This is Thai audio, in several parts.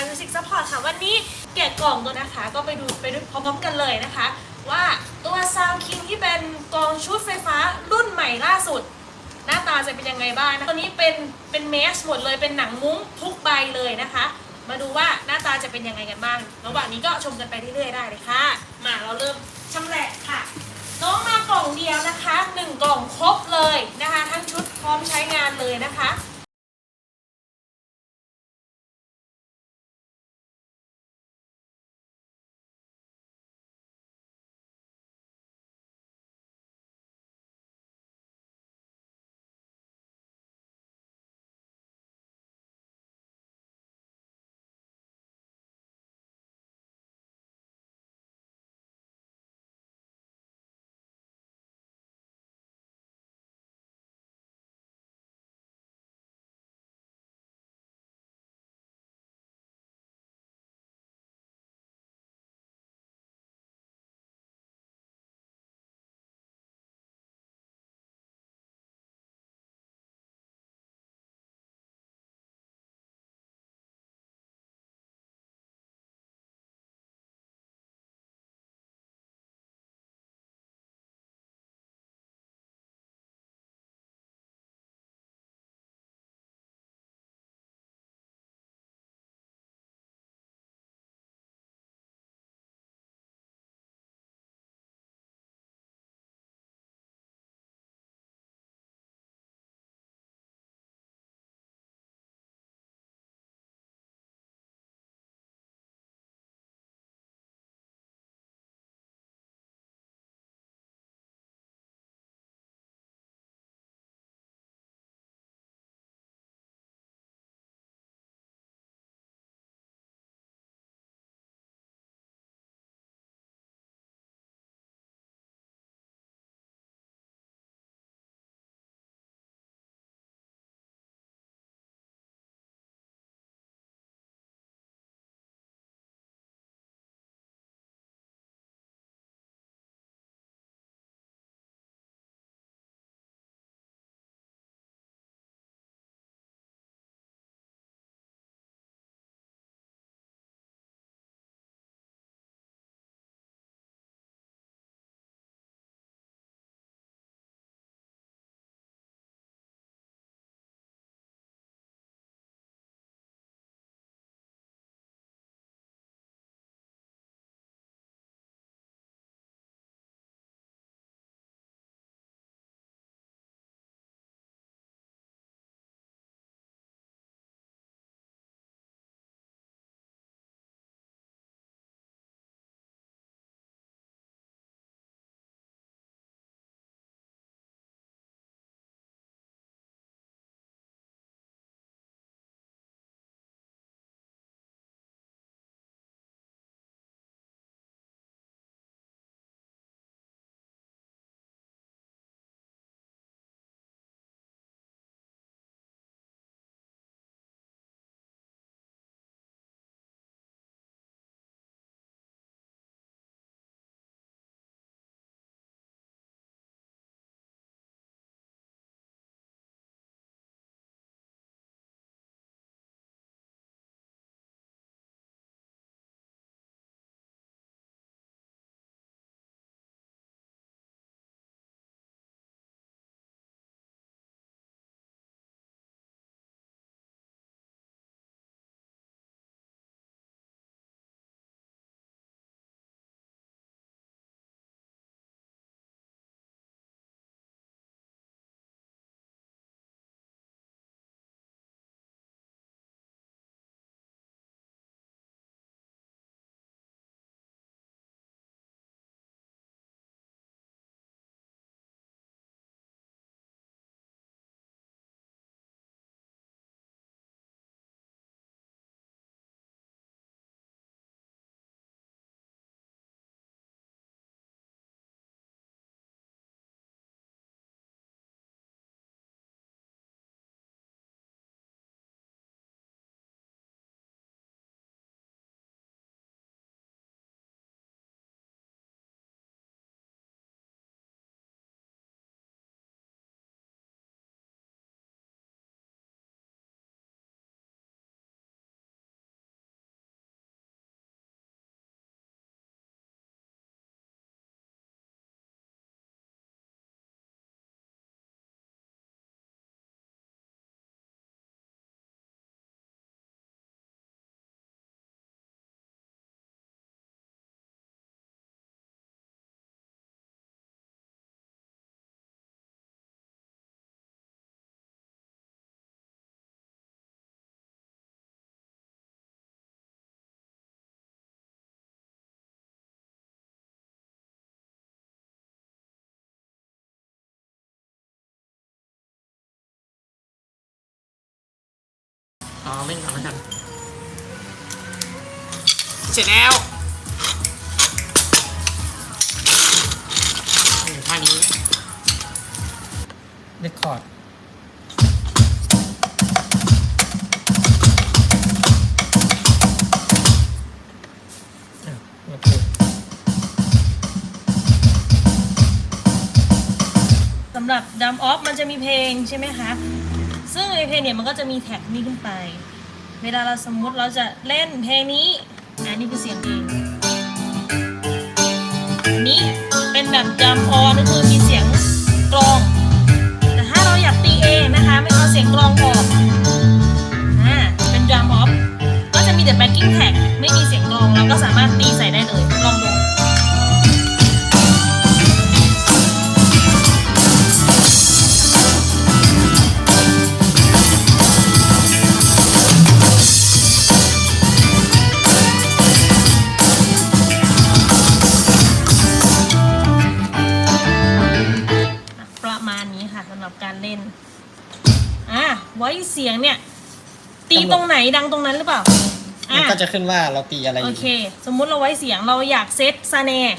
นะคะมิวสิกซัพพอร์ตค่ะ วันนี้แกะกล่องตัวนะคะ ก็ไปดูไปดูพร้อมๆกันเลยนะคะ ว่าตัวซาวคิงที่เป็นกองชุดไฟฟ้ารุ่นใหม่ล่าสุด หน้าตาจะเป็นยังไงบ้างนะตัวนี้เป็นเป็นเมสหมดเลยเป็นหนังมุ้งทุกใบเลยนะคะ มาดูว่าหน้าตาจะเป็นยังไงกันบ้างระหว่างนี้ก็ชมกันไปเรื่อยๆได้เลยค่ะ มาเราเริ่มชำแหละค่ะน้องมากล่องเดียวนะคะหนึ่งกล่องครบเลยนะคะ ทั้งชุดพร้อมใช้งานเลยนะคะ เอาไม่เอาแล้วกันเสร็จแล้วท่านี้เรคคอร์ดสำหรับดัมออฟมันจะมีเพลงใช่ไหมคะ ซึ่งในเพลงเนี่ยมันก็จะมีแท็กนี้ขึ้นไป เวลาเราสมมุติเราจะเล่นเพลงนี้อันนี้คือเสียงเพลงนี้เป็นแบบดัมออนก็คือมีเสียงกลอง แต่ถ้าเราอยากตีเองนะคะไม่เอาเสียงกลองออกอ่าเป็นดัมออฟก็จะมีแต่แบ็กกิ้งแท็กไม่มีเสียงกลองเราก็สามารถตีใส่ได้เลยลองดู ไว้เสียงเนี่ย ตีตรงไหนดังตรงนั้นหรือเปล่ามันอะก็จะขึ้นว่าเราตีอะไรอโอยู่เค สมมุติเราไว้เสียงเราอยากเซตสแนร์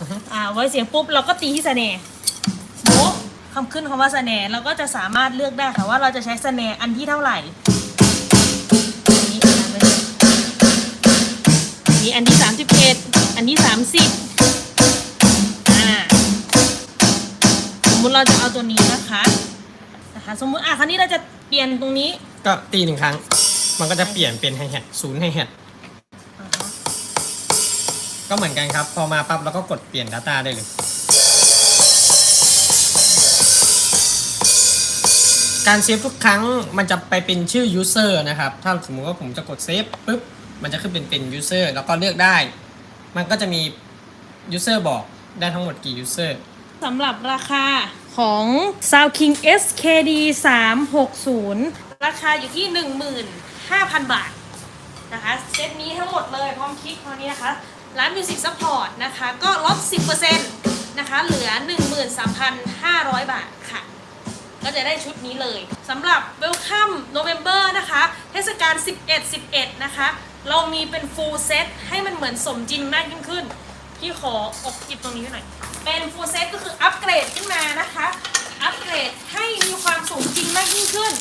อือฮึอ่าไว้เสียงปุ๊บเราก็ตีที่สแนร์โบ๊ะคำขึ้นคำว่าสแนร์เราก็จะสามารถเลือกได้ค่ะว่าเราจะใช้สแนร์อันที่เท่าไหร่ สมมุติอะคราวนี้เราจะเปลี่ยนตรงนี้ก็ตีหนึ่งครั้ง มันก็จะเปลี่ยนเป็นไฮแฮทศูนย์ไฮแฮทอ่าฮะก็เหมือนกันครับ พอมาปั๊บเราก็กดเปลี่ยน Data ได้เลย การเซฟทุกครั้งมันจะไปเป็นชื่อ user นะครับ ถ้าสมมุติว่าผมจะกดเซฟปุ๊บ มันจะขึ้นเป็นเป็น user แล้วก็เลือกได้ มันก็จะมี user บอกได้ทั้งหมดกี่ user สำหรับราคา ของ Sound King SKD 360 ราคาอยู่ที่ 15,000 บาทนะคะ เซตนี้ทั้งหมดเลยพร้อมคลิกตอนนี้นะคะ ร้าน Music Support นะคะ ก็ลด 10%นะคะ เหลือ 13,500 บาทค่ะ ก็จะได้ชุดนี้เลยสำหรับ Welcome November นะคะ เทศกาล 11 11 นะคะ เรามีเป็น full set ให้มันเหมือนสมจริงมากยิ่งขึ้น พี่ขออกจิบตรงนี้หน่อย เป็น full set ก็คืออัปเกรดขึ้นมานะคะ อัปเกรดให้มีความสมจริงมากยิ่งขึ้น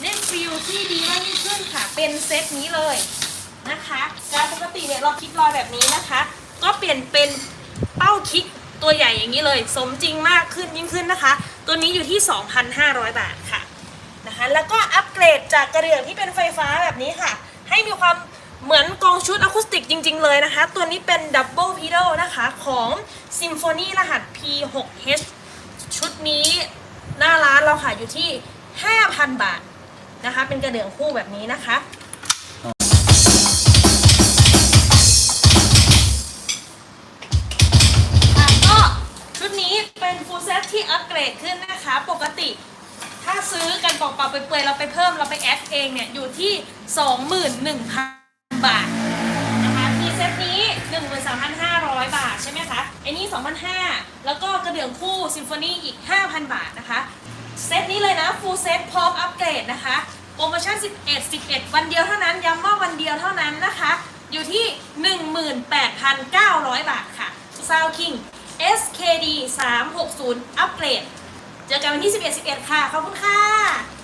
เล่นฟิลที่ดีมากยิ่งขึ้นค่ะ เป็นเซตนี้เลยนะคะการปกติเนี่ยเราคลิกรอยแบบนี้นะคะ ก็เปลี่ยนเป็นเป้าคลิกตัวใหญ่อย่างนี้เลย สมจริงมากขึ้นยิ่งขึ้นนะคะ ตัวนี้อยู่ที่ 2,500 บาทค่ะนะคะ แล้วก็อัปเกรดจากกระเดื่องที่เป็นไฟฟ้าแบบนี้ค่ะ ให้มีความ เหมือนกองชุดอะคูสติกจริง ๆ เลยนะคะ ตัวนี้เป็นดับเบิลพีดนะคะของ Symphony รหัส P6H ชุดนี้หน้าร้านเราค่ะอยู่ที่ 5,000 บาทนะคะ เป็นกระเดื่องคู่แบบนี้นะคะค่ะก็ชุดนี้เป็นฟูลเซตที่อัปเกรดขึ้นนะคะ ปกติถ้าซื้อกันเปล่าๆเปื่อยเราไปเพิ่มเราไปแอดเองเนี่ย อยู่ที่ 21,000 บาทนะคะมีเซตนี้ 13,500 บาทใช่ไหมคะไอ้นี่2,500 แล้วก็กระเดื่องคู่ซิมโฟนีอีก 5,000 บาทนะคะ เซตนี้เลยนะฟูลเซตพร้อมอัปเกรดนะคะ โปรโมชั่น 11 11 วันเดียวเท่านั้น ย้ำว่าวันเดียวเท่านั้นนะคะ อยู่ที่ 18,900 บาทค่ะ Sound King SKD 360 อัปเกรด เจอกันวันที่ 11 11 ค่ะ ขอบคุณค่ะ